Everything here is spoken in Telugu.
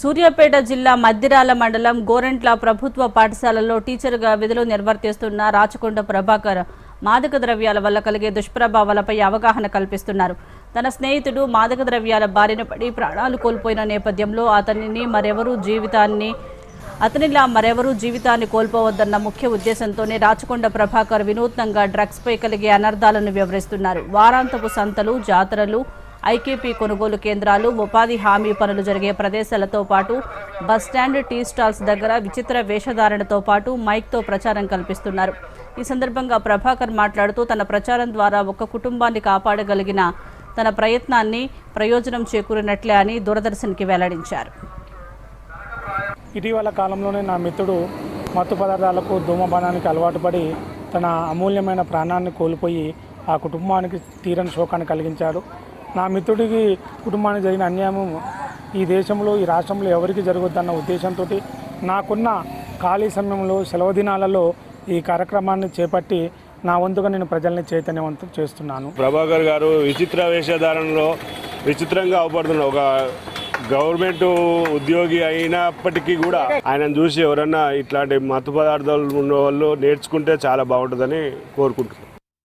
సూర్యాపేట జిల్లా మద్దిరాల మండలం గోరెంట్ల ప్రభుత్వ పాఠశాలలో టీచర్గా విధులు నిర్వర్తిస్తున్న రాచకొండ ప్రభాకర్ మాదక ద్రవ్యాల వల్ల కలిగే దుష్ప్రభావాలపై అవగాహన కల్పిస్తున్నారు. తన స్నేహితుడు మాదక ద్రవ్యాల బారిన పడి ప్రాణాలు కోల్పోయిన నేపథ్యంలో అతనిని మరెవరూ జీవితాన్ని అతనిలా మరెవరూ జీవితాన్ని కోల్పోవద్దన్న ముఖ్య ఉద్దేశంతోనే రాచకొండ ప్రభాకర్ వినూత్నంగా డ్రగ్స్పై కలిగే అనర్థాలను వివరిస్తున్నారు. వారాంతపు సంతలు జాతరలు ఐకేపీ కొనుగోలు కేంద్రాలు ఉపాధి హామీ పనులు జరిగే ప్రదేశాలతో పాటు బస్టాండ్ టీ స్టాల్స్ దగ్గర విచిత్ర వేషధారణతో పాటు మైక్తో ప్రచారం కల్పిస్తున్నారు. ఈ సందర్భంగా ప్రభాకర్ మాట్లాడుతూ తన ప్రచారం ద్వారా ఒక కుటుంబాన్ని కాపాడగలిగిన తన ప్రయత్నాన్ని ప్రయోజనం చేకూరినట్లే అని దూరదర్శన్కి వెల్లడించారు. ఇటీవల కాలంలోనే నా మిత్రుడు మత్తు పదార్థాలకు ధూమపానానికి అలవాటు పడి తన అమూల్యమైన ప్రాణాన్ని కోల్పోయి ఆ కుటుంబానికి తీరని శోకాన్ని కలిగించాడు. నా మిత్రుడికి కుటుంబానికి జరిగిన అన్యాయం ఈ దేశంలో ఈ రాష్ట్రంలో ఎవరికి జరగొద్దన్న ఉద్దేశంతో నాకున్న ఖాళీ సమయంలో సెలవు దినాలలో ఈ కార్యక్రమాన్ని చేపట్టి నా వంతుగా నేను ప్రజల్ని చైతన్యవంతం చేస్తున్నాను. ప్రభాకర్ గారు విచిత్ర వేషధారణలో విచిత్రంగా అవపడుతున్న ఒక గవర్నమెంట్ ఉద్యోగి అయినప్పటికీ కూడా ఆయనను చూసి ఎవరన్నా ఇట్లాంటి మత్తు పదార్థాలు ఉన్న వాళ్ళు నేర్చుకుంటే చాలా బాగుంటుందని కోరుకుంటున్నాను.